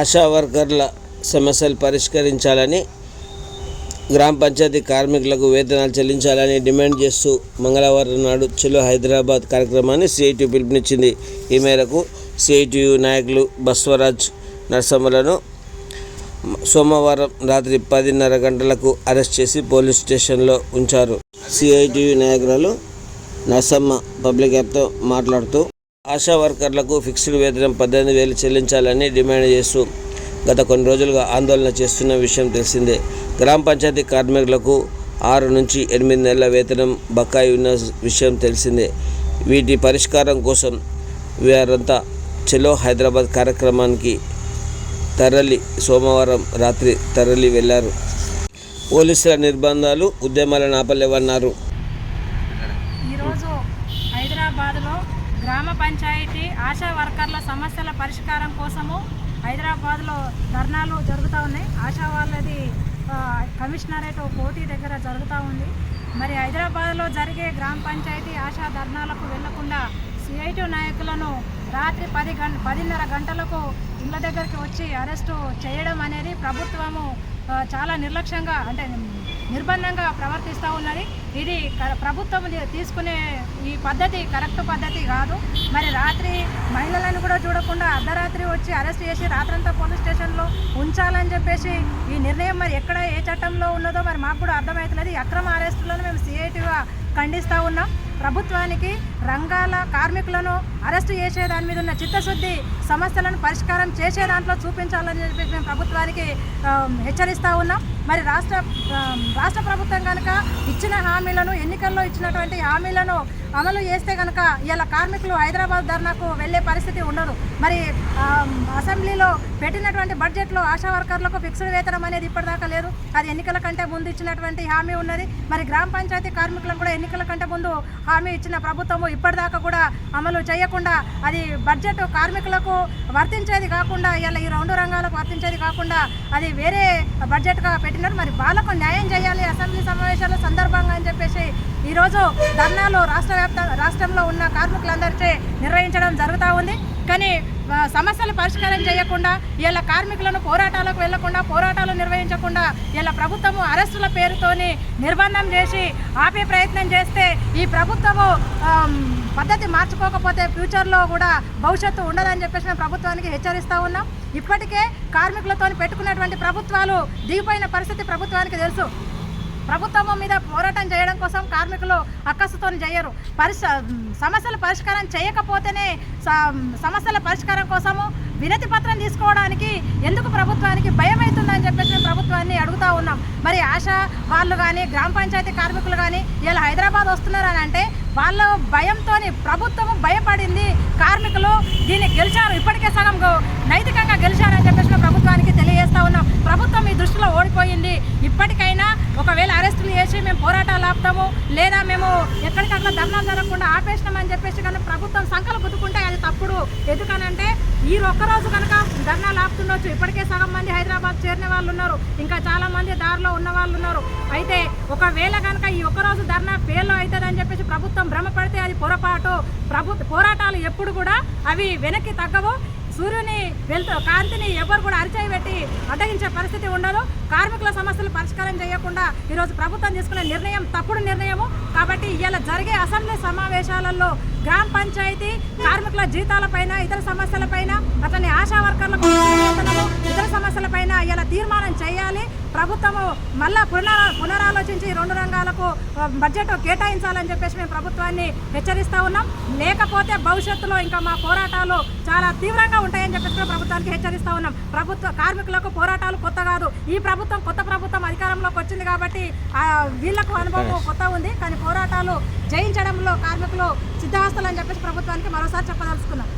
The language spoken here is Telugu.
ఆశా వర్కర్ల సమస్యలు పరిష్కరించాలని గ్రామ పంచాయతీ కార్మికులకు వేతనాలు చెల్లించాలని డిమాండ్ చేస్తూ మంగళవారం నాడు చెలో హైదరాబాద్ కార్యక్రమాన్ని సిఐటి పిలుపునిచ్చింది. ఈ మేరకు సిఐటియు నాయకులు బస్వరాజ్ నరసమ్మలను సోమవారం రాత్రి పదిన్నర గంటలకు అరెస్ట్ చేసి పోలీస్ స్టేషన్లో ఉంచారు. సిఐటియు నాయకురాలు నరసమ్మ పబ్లిక్ యాప్తో మాట్లాడుతూ ఆశా వర్కర్లకు ఫిక్స్డ్ వేతనం పద్దెనిమిది వేలు చెల్లించాలని డిమాండ్ చేస్తూ గత కొన్ని రోజులుగా ఆందోళన చేస్తున్న విషయం తెలిసిందే. గ్రామ పంచాయతీ కార్మికులకు ఆరు నుంచి ఎనిమిది నెలల వేతనం బకాయి ఉన్న విషయం తెలిసిందే. వీటి పరిష్కారం కోసం వీరంతా చెలో హైదరాబాద్ కార్యక్రమానికి తరలి సోమవారం రాత్రి తరలి వెళ్ళారు. పోలీసుల నిర్బంధాలు ఉద్యమాలను ఆపలేవన్నారు ఈరోజు హైదరాబాద్లో గ్రామ పంచాయతీ ఆశా వర్కర్ల సమస్యల పరిష్కారం కోసము హైదరాబాద్లో ధర్నాలు జరుగుతూ ఉన్నాయి. ఆశా వాళ్ళది కమిషనరేట్ పోటీ దగ్గర జరుగుతూ ఉంది. మరి హైదరాబాద్లో జరిగే గ్రామ పంచాయతీ ఆశా ధర్నాలకు వెళ్ళకుండా సిఐటి నాయకులను రాత్రి పది గంట పదిన్నర గంటలకు ఇళ్ళ దగ్గరికి వచ్చి అరెస్టు చేయడం అనేది ప్రభుత్వము చాలా నిర్లక్ష్యంగా అంటే నిర్బంధంగా ప్రవర్తిస్తూ ఉన్నది. ఇది క- ప్రభుత్వం తీసుకునే ఈ పద్ధతి కరెక్ట్ పద్ధతి కాదు. మరి రాత్రి మహిళలను కూడా చూడకుండా అర్ధరాత్రి వచ్చి అరెస్ట్ చేసి రాత్రంతా పోలీస్ స్టేషన్లో ఉంచాలని చెప్పేసి ఈ నిర్ణయం మరి ఎక్కడ ఏ చట్టంలో ఉన్నదో మరి మాకు కూడా అర్థమవుతలేదు. అక్రమ అరెస్టులను మేము సిఐటిగా ఖండిస్తూ ఉన్నాం. ప్రభుత్వానికి రంగాల కార్మికులను అరెస్టు చేసే దాని మీద ఉన్న చిత్తశుద్ధి సమస్యలను పరిష్కారం చేసే దాంట్లో చూపించాలని చెప్పి మేము ప్రభుత్వానికి హెచ్చరిస్తూ ఉన్నాం. మరి రాష్ట్ర రాష్ట్ర ప్రభుత్వం కనుక ఇచ్చిన హామీలను ఎన్నికల్లో ఇచ్చినటువంటి హామీలను అమలు చేస్తే కనుక ఇలా కార్మికులు హైదరాబాద్ ధర్నాకు వెళ్ళే పరిస్థితి ఉండదు. మరి అసెంబ్లీలో పెట్టినటువంటి బడ్జెట్లో ఆశా వర్కర్లకు ఫిక్స్డ్ వేతనం అనేది ఇప్పటిదాకా లేదు. అది ఎన్నికల కంటే ముందు ఇచ్చినటువంటి హామీ ఉన్నది. మరి గ్రామ పంచాయతీ కార్మికులకు కూడా ఎన్నికల కంటే ముందు హామీ ఇచ్చిన ప్రభుత్వము ఇప్పటిదాకా కూడా అమలు చేయకుండా అది బడ్జెట్ కార్మికులకు వర్తించేది కాకుండా ఇలా ఈ రెండు రంగాలకు వర్తించేది కాకుండా అది వేరే బడ్జెట్గా పెట్టినారు. మరి వాళ్ళకు న్యాయం చేయాలి అసెంబ్లీ సమావేశాల సందర్భంగా అని చెప్పేసి ఈరోజు ధర్నాలు రాష్ట్ర వ్యాప్త రాష్ట్రంలో ఉన్న కార్మికులందరిచే నిర్వహించడం జరుగుతూ ఉంది. కానీ సమస్యలు పరిష్కారం చేయకుండా ఇలా కార్మికులను పోరాటాలకు వెళ్ళకుండా పోరాటాలు నిర్వహించకుండా ఇలా ప్రభుత్వము అరెస్టుల పేరుతోని నిర్బంధం చేసి ఆపే ప్రయత్నం చేస్తే ఈ ప్రభుత్వము పద్ధతి మార్చుకోకపోతే ఫ్యూచర్లో కూడా భవిష్యత్తు ఉండదని చెప్పేసి మేము ప్రభుత్వానికి హెచ్చరిస్తూ ఉన్నాం. ఇప్పటికే కార్మికులతో పెట్టుకున్నటువంటి ప్రభుత్వాలు దిగిపోయిన పరిస్థితి ప్రభుత్వానికి తెలుసు. ప్రభుత్వం మీద పోరాటం చేయడం కోసం కార్మికులు అక్కసుతో చేయరు పరిష సమస్యల పరిష్కారం చేయకపోతేనే సమస్యల పరిష్కారం కోసము వినతి పత్రం తీసుకోవడానికి ఎందుకు ప్రభుత్వానికి భయం అవుతుందని చెప్పేసి మేము ప్రభుత్వాన్ని అడుగుతా ఉన్నాం. మరి ఆశ వాళ్ళు కానీ గ్రామ పంచాయతీ కార్మికులు కానీ ఇలా హైదరాబాద్ వస్తున్నారని అంటే వాళ్ళ భయంతో ప్రభుత్వం భయపడింది కార్మికులు దీన్ని గెలిచారు. ఇప్పటికీ సగం గౌ- నైతికంగా గెలిచారని చెప్పేసి మేము ప్రభుత్వానికి తెలియజేస్తా ఉన్నాం ప్రభుత్వం ఓడిపోయింది. ఇప్పటికైనా ఒకవేళ అరెస్టులు చేసి మేము పోరాటాలు ఆపుతాము లేదా మేము ఎక్కడికక్కడ ధర్నా జరగకుండా ఆపేసినామని చెప్పేసి కానీ ప్రభుత్వం సంకలు గుద్దుకుంటే అది తప్పుడు. ఎందుకనంటే ఈ ఒక్కరోజు కనుక ధర్నాలు ఆపుతుండొచ్చు. ఇప్పటికే సగం మంది హైదరాబాద్ చేరిన వాళ్ళు ఉన్నారు. ఇంకా చాలా మంది దారిలో ఉన్న వాళ్ళు ఉన్నారు. అయితే ఒకవేళ కనుక ఈ ఒక్కరోజు ధర్నా ఫెయిల్ అవుతుందని చెప్పేసి ప్రభుత్వం భ్రమపడితే అది పొరపాటు. ప్రభు పోరాటాలు ఎప్పుడు కూడా అవి వెనక్కి తగ్గవు. సూర్యుని వెళ్తూ కాంతిని ఎవరు కూడా అరిచేయి పెట్టి అడ్డగించే పరిస్థితి ఉండదు. కార్మికుల సమస్యలు పరిష్కారం చేయకుండా ఈరోజు ప్రభుత్వం తీసుకునే నిర్ణయం తప్పుడు నిర్ణయము. కాబట్టి ఇలా జరిగే అసెంబ్లీ సమావేశాలలో గ్రామ పంచాయతీ కార్మికుల జీతాలపైన ఇతర సమస్యలపైన అతని ఆశా వర్కర్లకు ఇతర సమస్యలపైన ఇలా తీర్మానం ప్రభుత్వము మళ్ళా పునరా పునరాలోచించి రెండు రంగాలకు బడ్జెట్ కేటాయించాలని చెప్పేసి మేము ప్రభుత్వాన్ని హెచ్చరిస్తా ఉన్నాం. లేకపోతే భవిష్యత్తులో ఇంకా మా పోరాటాలు చాలా తీవ్రంగా ఉంటాయని చెప్పేసి కూడా ప్రభుత్వానికి హెచ్చరిస్తా ఉన్నాం. ప్రభుత్వ కార్మికులకు పోరాటాలు కొత్త కాదు. ఈ ప్రభుత్వం కొత్త ప్రభుత్వం అధికారంలోకి వచ్చింది కాబట్టి ఆ, వీళ్ళకు అనుభవం కొత్త ఉంది. కానీ పోరాటాలు జయించడంలో కార్మికులు సిద్ధహస్తులు అని చెప్పేసి ప్రభుత్వానికి మరోసారి చెప్పదలుచుకున్నాం.